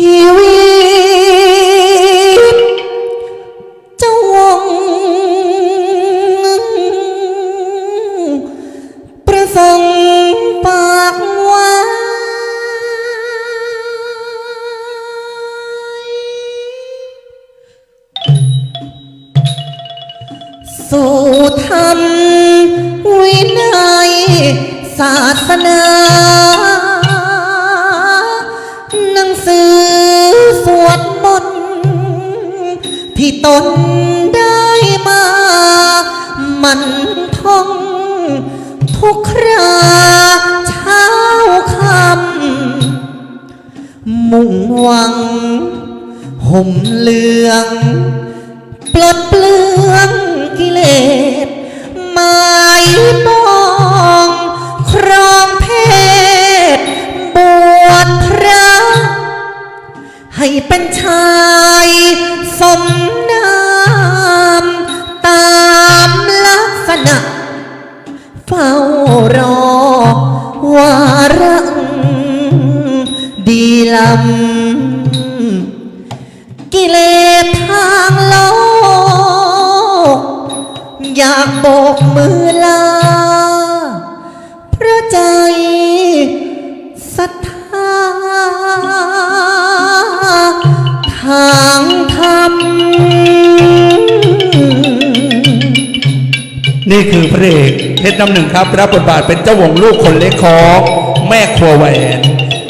ชีวิตเจ้าวงประสงค์ปากไว้สู่ธรรมวินัยศาสนา สวดมนต์ที่ตนได้มา มันท่องทุกคราเช้าคำมุ่งหวัง ห่มเหลือง ปลดเปลือ ให้เป็นชายสมนามตามลักษณะ เฝ้ารอวาระดีลำกิเลสทางโลก อยากโบกมือลา นี่คือพระเอกเพชรน้ำหนึ่งครับรับบทบาทเป็นเจ้าวงลูกคนเล็กของแม่ครัวแหวน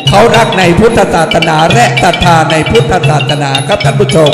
เขารักในพุทธศาสนาและศรัทธาในพุทธศาสนาครับท่านผู้ชม